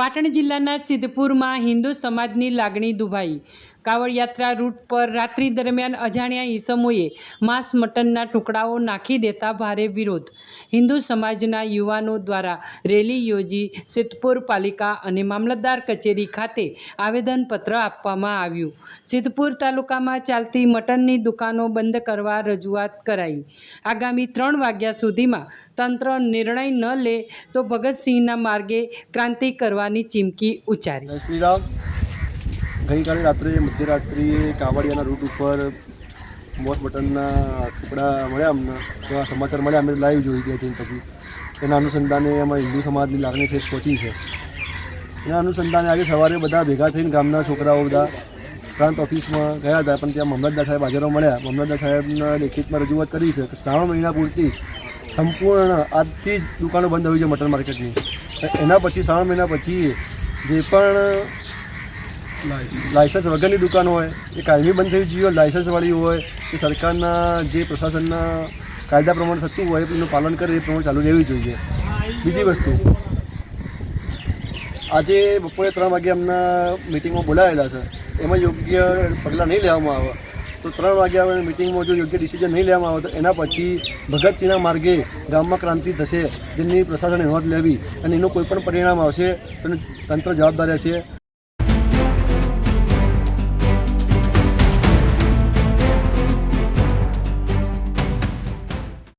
પાટણ જિલ્લાના સિદ્ધપુરમાં હિન્દુ સમાજની લાગણી દુભાઈ. કાવડ યાત્રા રૂટ પર રાત્રિ દરમિયાન અજાણ્યા ઈસમોએ માંસ મટનના ટુકડાઓ નાખી દેતા ભારે વિરોધ. હિન્દુ સમાજના યુવાનો દ્વારા રેલી યોજી સિદ્ધપુર પાલિકા અને મામલતદાર કચેરી ખાતે આવેદનપત્ર આપવામાં આવ્યું. સિદ્ધપુર તાલુકામાં ચાલતી મટનની દુકાનો બંધ કરવા રજૂઆત કરાઈ. આગામી ત્રણ વાગ્યા સુધીમાં તંત્ર નિર્ણય ન લે તો ભગતસિંહના માર્ગે ક્રાંતિ કરવાની ચીમકી ઉચ્ચારી. ગઈકાલે રાત્રે મધ્યરાત્રિએ કાવડિયાના રૂટ ઉપર મોત બટનના ટુકડા મળ્યા અમને. એવા સમાચાર મળ્યા, અમે લાઈવ જોઈ ગયા હતી પછી એના અનુસંધાને એમાં હિન્દુ સમાજની લાગણી ઠેસ પહોંચી છે. એના અનુસંધાને આજે સવારે બધા ભેગા થઈને ગામના છોકરાઓ બધા પ્રાંત ઓફિસમાં ગયા હતા, પણ ત્યાં મામલતદાર સાહેબ હાજરો મળ્યા. મામલતદાર સાહેબના લેખિતમાં રજૂઆત કરી છે કે શ્રાવણ મહિના પૂરતી સંપૂર્ણ આજથી જ દુકાનો બંધ હોવી છે મટન માર્કેટની. એના પછી, શ્રાવણ મહિના પછી જે પણ લાયસન્સ વગરની દુકાન હોય, એ કાયમી બંધ થવી જોઈએ લાયસન્સવાળી હોય કે સરકારના જે પ્રશાસનના કાયદા પ્રમાણે થતું હોય, એનું પાલન કરે, એ પ્રમાણે ચાલુ રહેવી જોઈએ. બીજી વસ્તુ, આજે બપોરે ત્રણ વાગે અમના મિટિંગમાં બોલાવેલા છે. એમાં યોગ્ય પગલાં નહીં લેવામાં આવે. તો ત્રણ વાગ્યા મિટિંગમાં જો યોગ્ય ડિસિઝન નહીં લેવામાં આવે, તો એના પછી ભગતસિંહના માર્ગે ગામમાં ક્રાંતિ થશે, જેની પ્રશાસને નોંધ લેવી અને એનું કોઈ પણ પરિણામ આવશે તો તંત્ર જવાબદાર રહેશે.